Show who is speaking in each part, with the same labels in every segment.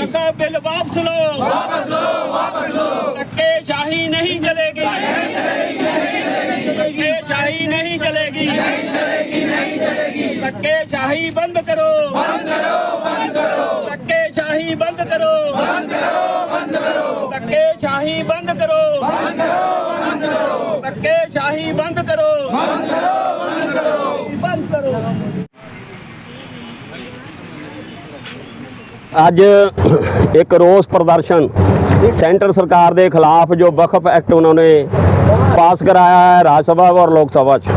Speaker 1: वक्फ bill वापस लो वापस लो वापस लो धक्के शाही नहीं चलेगी धक्के शाही नहीं चलेगी धक्के शाही बंद करो बंद करो बंद करो धक्के शाही बंद करो बंद करो बंद करो धक्के शाही बंद करो बंद करो
Speaker 2: ਅੱਜ ਇੱਕ ਰੋਸ ਪ੍ਰਦਰਸ਼ਨ ਸੈਂਟਰ ਸਰਕਾਰ ਦੇ ਖਿਲਾਫ ਜੋ ਵਕਫ ਐਕਟ ਉਹਨਾਂ ਨੇ ਪਾਸ ਕਰਾਇਆ ਹੈ, ਰਾਜ ਸਭਾ ਔਰ ਲੋਕ ਸਭਾ 'ਚ,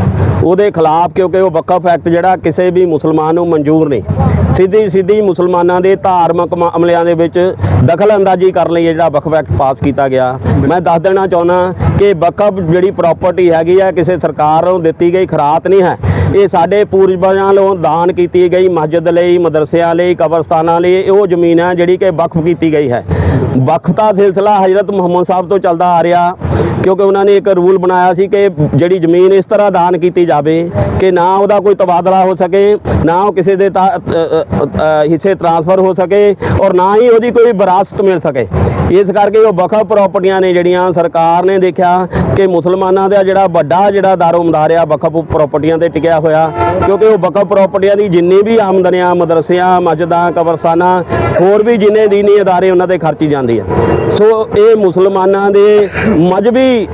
Speaker 2: ਉਹਦੇ ਖਿਲਾਫ ਕਿਉਂਕਿ ਉਹ ਵਕਫ ਐਕਟ ਜਿਹੜਾ ਕਿਸੇ ਵੀ ਮੁਸਲਮਾਨ ਨੂੰ ਮਨਜ਼ੂਰ ਨਹੀਂ। ਸਿੱਧੀ ਸਿੱਧੀ ਮੁਸਲਮਾਨਾਂ ਦੇ ਧਾਰਮਿਕ ਮਾਮਲਿਆਂ ਦੇ ਵਿੱਚ ਦਖਲ ਅੰਦਾਜ਼ੀ ਕਰਨ ਲਈ ਜਿਹੜਾ ਵਕਫ ਐਕਟ ਪਾਸ ਕੀਤਾ ਗਿਆ। ਮੈਂ ਦੱਸ ਦੇਣਾ ਚਾਹੁੰਦਾ ਕਿ ਵਕਫ ਜਿਹੜੀ ਪ੍ਰਾਪਰਟੀ ਹੈਗੀ ਹੈ, ਕਿਸੇ ਸਰਕਾਰ ਨੂੰ ਦਿੱਤੀ ਗਈ ਖਰਾਤ ਨਹੀਂ ਹੈ ਇਹ ਸਾਡੇ ਪੂਰਵਜਾਂ ਵੱਲੋਂ ਦਾਨ ਕੀਤੀ ਗਈ, ਮਸਜਿਦ ਲਈ, ਮਦਰਸਿਆਂ ਲਈ, ਕਬਰਸਤਾਨਾਂ ਲਈ ਉਹ ਜ਼ਮੀਨ ਹੈ ਜਿਹੜੀ ਕਿ ਵਕਫ ਕੀਤੀ ਗਈ ਹੈ। ਵਕਫ ਦਾ ਸਿਲਸਿਲਾ ਹਜ਼ਰਤ ਮੁਹੰਮਦ ਸਾਹਿਬ ਤੋਂ ਚੱਲਦਾ ਆ ਰਿਹਾ, ਕਿਉਂਕਿ ਉਹਨਾਂ ਨੇ ਇੱਕ ਰੂਲ ਬਣਾਇਆ ਸੀ ਕਿ ਜਿਹੜੀ ਜ਼ਮੀਨ ਇਸ ਤਰ੍ਹਾਂ ਦਾਨ ਕੀਤੀ ਜਾਵੇ ਕਿ ਨਾ ਉਹਦਾ ਕੋਈ ਤਬਾਦਲਾ ਹੋ ਸਕੇ, ਨਾ ਉਹ ਕਿਸੇ ਦੇ ਤਾ- ਹਿੱਸੇ ਟ੍ਰਾਂਸਫਰ ਹੋ ਸਕੇ ਔਰ ਨਾ ਹੀ ਉਹਦੀ ਕੋਈ ਵਿਰਾਸਤ ਮਿਲ ਸਕੇ। ਇਸ ਕਰਕੇ ਉਹ ਵਕਫ ਪ੍ਰਾਪਰਟੀਆਂ ਨੇ ਜਿਹੜੀਆਂ ਸਰਕਾਰ ਨੇ ਦੇਖਿਆ ਕਿ ਮੁਸਲਮਾਨਾਂ ਦਾ ਜਿਹੜਾ ਵੱਡਾ ਜਿਹੜਾ ਦਾਰੋਮਦਾਰ ਆ ਵਕਫ ਪ੍ਰਾਪਰਟੀਆਂ ਤੇ ਟਿਕਿਆ ਹੋਇਆ, ਕਿਉਂਕਿ ਉਹ ਵਕਫ ਪ੍ਰਾਪਰਟੀਆਂ ਦੀ ਜਿੰਨੀ ਵੀ ਆਮਦਨੀਆਂ, ਮਦਰਸਿਆਂ, ਮਸਜਿਦਾਂ, ਕਬਰਸਤਾਨਾਂ, ਹੋਰ ਵੀ ਜਿੰਨੇ ਦੀਨੀ ਅਦਾਰੇ ਉਹਨਾਂ ਤੇ ਖਰਚੀ ਜਾਂਦੀ ਆ। ਸੋ ਇਹ ਮੁਸਲਮਾਨਾਂ ਦੇ ਮਜਬੀ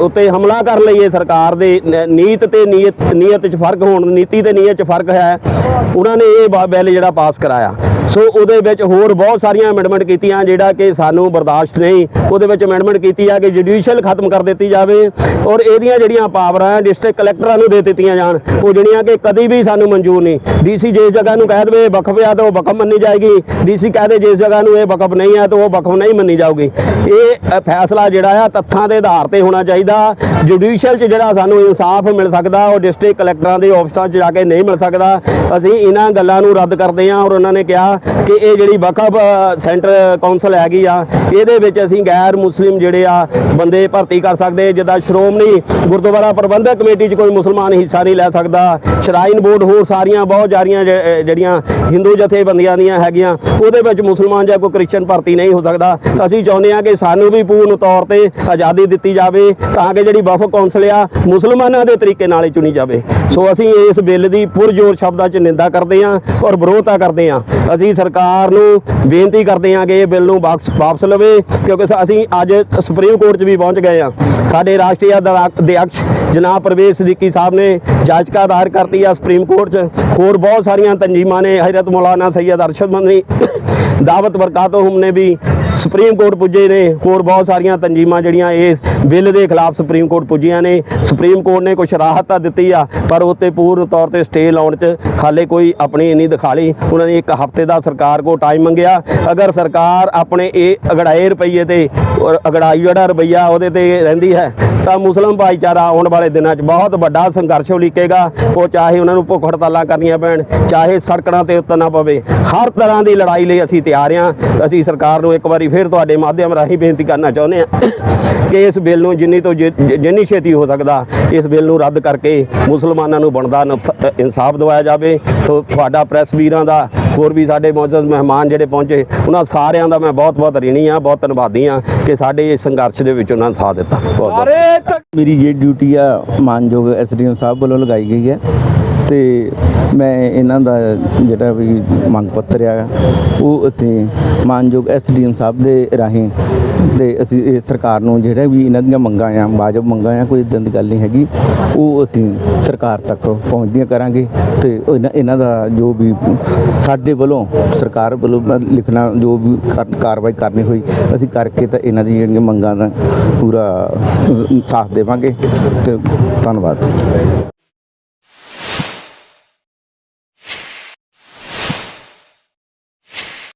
Speaker 2: ਉੱਤੇ ਹਮਲਾ ਕਰਨ ਲਈ ਇਹ ਸਰਕਾਰ ਦੇ ਨ- ਨੀਤ ਤੇ ਨੀਅਤ ਨੀਅਤ 'ਚ ਫ਼ਰਕ ਹੋਣ, ਨੀਤੀ ਤੇ ਨੀਅਤ 'ਚ ਫ਼ਰਕ ਹੈ। ਉਹਨਾਂ ਨੇ ਇਹ ਬ- ਬਿੱਲ ਜਿਹੜਾ ਪਾਸ ਕਰਾਇਆ। ਸੋ ਉਹਦੇ ਵਿੱਚ ਹੋਰ ਬਹੁਤ ਸਾਰੀਆਂ ਅਮੈਂਡਮੈਂਟ ਕੀਤੀਆਂ, ਜਿਹੜਾ ਕਿ ਸਾਨੂੰ ਬਰਦਾਸ਼ਤ ਨਹੀਂ। ਉਹਦੇ ਵਿੱਚ ਅਮੈਂਡਮੈਂਟ ਕੀਤੀ ਆ ਕਿ ਜੁਡੀਸ਼ੀਅਲ ਖਤਮ ਕਰ ਦਿੱਤੀ ਜਾਵੇ ਔਰ ਇਹਦੀਆਂ ਜਿਹੜੀਆਂ ਪਾਵਰਾਂ ਡਿਸਟ੍ਰਿਕਟ ਕਲੈਕਟਰਾਂ ਨੂੰ ਦੇ ਦਿੱਤੀਆਂ ਜਾਣ। ਉਹ ਜਿਹੜੀਆਂ ਕਿ ਕਦੀ ਵੀ ਸਾਨੂੰ ਮਨਜ਼ੂਰ ਨਹੀਂ। ਡੀਸੀ ਜਿਸ ਜਗ੍ਹਾ ਨੂੰ ਕਹਿ ਦੇਵੇ ਵਕਫ ਆ, ਤਾਂ ਉਹ ਵਕਫ ਮੰਨੀ ਜਾਏਗੀ। ਡੀਸੀ ਕਹਿ ਦੇ ਜਿਸ ਜਗ੍ਹਾ ਨੂੰ ਇਹ ਵਕਫ ਨਹੀਂ ਆ, ਤਾਂ ਉਹ ਵਕਫ ਨਹੀਂ ਮੰਨੀ ਜਾਊਗੀ। ਇਹ ਫੈਸਲਾ ਜਿਹੜਾ ਆ, ਤੱਥਾਂ ਦੇ ਆਧਾਰ ਤੇ ਹੋਣਾ ਚਾਹੀਦਾ। ਜੁਡੀਸ਼ੀਅਲ 'ਚ ਜਿਹੜਾ ਸਾਨੂੰ ਇਨਸਾਫ ਮਿਲ ਸਕਦਾ, ਉਹ ਡਿਸਟ੍ਰਿਕਟ ਕਲੈਕਟਰਾਂ ਦੇ ਆਫਿਸਾਂ 'ਚ ਜਾ ਕੇ ਨਹੀਂ ਮਿਲ ਸਕਦਾ। ਅਸੀਂ ਇਹਨਾਂ ਗੱਲਾਂ ਨੂੰ ਰੱਦ ਕਰਦੇ ਹਾਂ ਔਰ ਉਹਨਾਂ ਨੇ ਕਿਹਾ ਕਿ ਇਹ ਜਿਹੜੀ ਵਕਫ ਸੈਂਟਰ ਕੌਂਸਲ ਹੈਗੀ ਆ, ਇਹਦੇ ਵਿੱਚ ਅਸੀਂ ਗੈਰ ਮੁਸਲਿਮ ਜਿਹੜੇ ਆ, ਬੰਦੇ ਭਰਤੀ ਕਰ ਸਕਦੇ, ਜਿੱਦਾਂ ਸ਼੍ਰੋਮਣੀ ਗੁਰਦੁਆਰਾ ਪ੍ਰਬੰਧਕ ਕਮੇਟੀ 'ਚ ਕੋਈ ਮੁਸਲਮਾਨ ਹਿੱਸਾ ਨਹੀਂ ਲੈ ਸਕਦਾ, ਸ਼ਰਾਈਨ ਬੋਰਡ ਹੋਰ ਸਾਰੀਆਂ ਬਹੁਤ ਜਾਰੀਆਂ ਜਿਹੜੀਆਂ ਹਿੰਦੂ ਜਥੇਬੰਦੀਆਂ ਦੀਆਂ ਹੈਗੀਆਂ, ਉਹਦੇ ਵਿੱਚ ਮੁਸਲਮਾਨ ਜਾਂ ਕੋਈ ਕ੍ਰਿਸਚਨ ਭਰਤੀ ਨਹੀਂ ਹੋ ਸਕਦਾ। ਅਸੀਂ ਚਾਹੁੰਦੇ ਹਾਂ ਕਿ ਸਾਨੂੰ ਵੀ ਪੂਰਨ ਤੌਰ ਤੇ ਆਜ਼ਾਦੀ ਦਿੱਤੀ ਜਾਵੇ, ਤਾਂ ਕਿ ਜਿਹੜੀ ਵਫ ਕੌਂਸਲ ਆ, ਮੁਸਲਮਾਨਾਂ ਦੇ ਤਰੀਕੇ ਨਾਲ ਹੀ ਚੁਣੀ ਜਾਵੇ। ਸੋ ਅਸੀਂ ਇਸ ਬਿੱਲ ਦੀ ਪੁਰਜੋਰ ਸ਼ਬਦਾਂ 'ਚ ਨਿੰਦਾ ਕਰਦੇ ਹਾਂ ਔਰ ਵਿਰੋਧਤਾ ਕਰਦੇ ਹਾਂ। ਅਸੀਂ ਸਰਕਾਰ ਨੂੰ ਬੇਨਤੀ ਕਰਦੇ ਹਾਂ ਕਿ ਇਹ ਬਿੱਲ ਨੂੰ ਵਾਪਸ ਵਾਪਸ ਲਵੇ, ਕਿਉਂਕਿ ਅਸੀਂ ਅੱਜ ਸੁਪਰੀਮ ਕੋਰਟ 'ਚ ਵੀ ਪਹੁੰਚ ਗਏ ਹਾਂ। ਸਾਡੇ ਰਾਸ਼ਟਰੀ ਅਧਿਆ- ਅਧਿਆਕਸ਼ ਜਨਾਬ ਪ੍ਰਵੇਸ਼ ਸਿੱਦੀਕੀ ਸਾਹਿਬ ਨੇ ਜਾਚਕਾ ਦਾਇਰ ਕਰਤੀ ਆ ਸੁਪਰੀਮ ਕੋਰਟ 'ਚ। ਹੋਰ ਬਹੁਤ ਸਾਰੀਆਂ ਤਨਜੀਮਾਂ ਨੇ, ਹਜ਼ਰਤ ਮੌਲਾਨਾ ਸੈਯਦ ਅਰਸ਼ਦ ਮੰਨੀ, ਦਾਵਤ ਬਰਕਾਤਹੁਮ ਨੇ ਵੀ ਸੁਪਰੀਮ ਕੋਰਟ ਪੁੱਜੇ ਨੇ, ਹੋਰ ਬਹੁਤ ਸਾਰੀਆਂ ਤੰਜੀਮਾਂ ਜਿਹੜੀਆਂ ਇਸ ਬਿੱਲ ਦੇ ਖਿਲਾਫ ਸੁਪਰੀਮ ਕੋਰਟ ਪੁੱਜੀਆਂ ਨੇ। ਸੁਪਰੀਮ ਕੋਰਟ ਨੇ ਕੁਝ ਰਾਹਤ ਤਾਂ ਦਿੱਤੀ ਆ, ਪਰ ਉੱਤੇ ਪੂਰਨ ਤੌਰ ਤੇ ਸਟੇ ਲਾਉਣ 'ਚ ਹਾਲੇ ਕੋਈ ਆਪਣੀ ਨਹੀਂ ਦਿਖਾਲੀ, ਉਹਨਾਂ ਨੇ ਇੱਕ ਹਫ਼ਤੇ ਦਾ ਸਰਕਾਰ ਕੋ ਟਾਈਮ ਮੰਗਿਆ। ਅਗਰ ਸਰਕਾਰ ਆਪਣੇ ਇਹ ਅਗੜਾਏ ਰੁਪਈਏ ਤੇ, ਅਗੜਾਈ ਜਿਹੜਾ ਰੁਪਈਆ ਉਹਦੇ ਤੇ ਰਹਿੰਦੀ ਹੈ ਤਾਂ ਮੁਸਲਮ ਭਾਈਚਾਰਾ ਆਉਣ ਵਾਲੇ ਦਿਨਾਂ 'ਚ ਬਹੁਤ ਵੱਡਾ ਸੰਘਰਸ਼ ਉਲੀਕੇਗਾ। ਉਹ ਚਾਹੇ ਉਹਨਾਂ ਨੂੰ ਭੁੱਖ ਹੜਤਾਲਾਂ ਕਰਨੀਆਂ ਪੈਣ, ਚਾਹੇ ਸੜਕਾਂ ਤੇ ਉਤਰਨਾ ਪਵੇ। ਹਰ ਤਰ੍ਹਾਂ ਦੀ ਲੜਾਈ ਲਈ ਅਸੀਂ ਤਿਆਰ ਹਾਂ। ਅਸੀਂ ਸਰਕਾਰ ਨੂੰ ਇੱਕ ਵਾਰੀ ਫਿਰ ਤੁਹਾਡੇ ਮਾਧਿਅਮ ਰਾਹੀਂ ਬੇਨਤੀ ਕਰਨਾ ਚਾਹੁੰਦੇ ਹਾਂ ਕਿ ਇਸ ਬਿੱਲ ਨੂੰ ਜਿੰਨੀ ਤੋਂ ਜਿ- ਜਿੰਨੀ ਛੇਤੀ ਹੋ ਸਕਦਾ, ਇਸ ਬਿੱਲ ਨੂੰ ਰੱਦ ਕਰਕੇ ਮੁਸਲਮਾਨਾਂ ਨੂੰ ਬਣਦਾ ਨਫਸ- ਇਨਸਾਫ ਦਿਵਾਇਆ ਜਾਵੇ। ਸੋ ਤੁਹਾਡਾ ਪ੍ਰੈਸ ਵੀਰਾਂ ਦਾ ਹੋਰ ਵੀ ਸਾਡੇ ਮੌਜੂਦ ਮਹਿਮਾਨ ਜਿਹੜੇ ਪਹੁੰਚੇ ਉਹਨਾਂ ਸਾਰਿਆਂ ਦਾ ਮੈਂ ਬਹੁਤ ਬਹੁਤ ਰਿਣੀ ਆ ਬਹੁਤ ਧੰਨਵਾਦੀ ਆ ਕਿ ਸਾਡੇ ਇਸ ਸੰਘਰਸ਼ ਦੇ ਵਿੱਚ ਉਹਨਾਂ ਨੇ ਸਾਥ ਦਿੱਤਾ। ਬਹੁਤ ਬਹੁਤ
Speaker 3: ਮੇਰੀ ਜੇ ਡਿਊਟੀ ਆ ਮਾਨਯੋਗ ਐਸਡੀਐਮ ਸਾਹਿਬ ਵੱਲੋਂ ਲਗਾਈ ਗਈ ਹੈ। ਤੇ ਮੈਂ ਇਹਨਾਂ ਦਾ ਜਿਹੜਾ ਵੀ ਮੰਗ ਪੱਤਰ ਆ, ਉਹ ਅਸੀਂ ਮਾਨਯੋਗ ਐਸਡੀਐਮ ਸਾਹਿਬ ਦੇ ਰਾਹੀਂ ਤੇ ਅਸੀਂ ਇਹ ਸਰਕਾਰ ਨੂੰ ਜਿਹੜਾ ਵੀ ਇਹਨਾਂ ਦੀਆਂ ਮੰਗਾਂ ਆ, ਵਾਜਬ ਮੰਗਾਂ ਆ, ਕੋਈ ਇਦਾਂ ਦੀ ਗੱਲ ਨਹੀਂ ਹੈਗੀ, ਉਹ ਅਸੀਂ ਸਰਕਾਰ ਤੱਕ ਪਹੁੰਚਦੀਆਂ ਕਰਾਂਗੇ ਤੇ ਇਹਨਾਂ- ਇਹਨਾਂ ਦਾ ਜੋ ਵੀ ਸਾਡੇ ਵੱਲੋਂ ਸਰਕਾਰ ਵੱਲੋਂ ਲਿਖਣਾ ਜੋ ਵੀ ਕਾਰਵਾਈ ਕਰਨੀ ਹੋਈ, ਅਸੀਂ ਕਰਕੇ ਤਾਂ ਇਹਨਾਂ ਦੀ ਜਿਹੜੀਆਂ ਮੰਗਾਂ ਦਾ ਪੂਰਾ ਸਾਥ ਦੇਵਾਂਗੇ ਤੇ ਧੰਨਵਾਦ।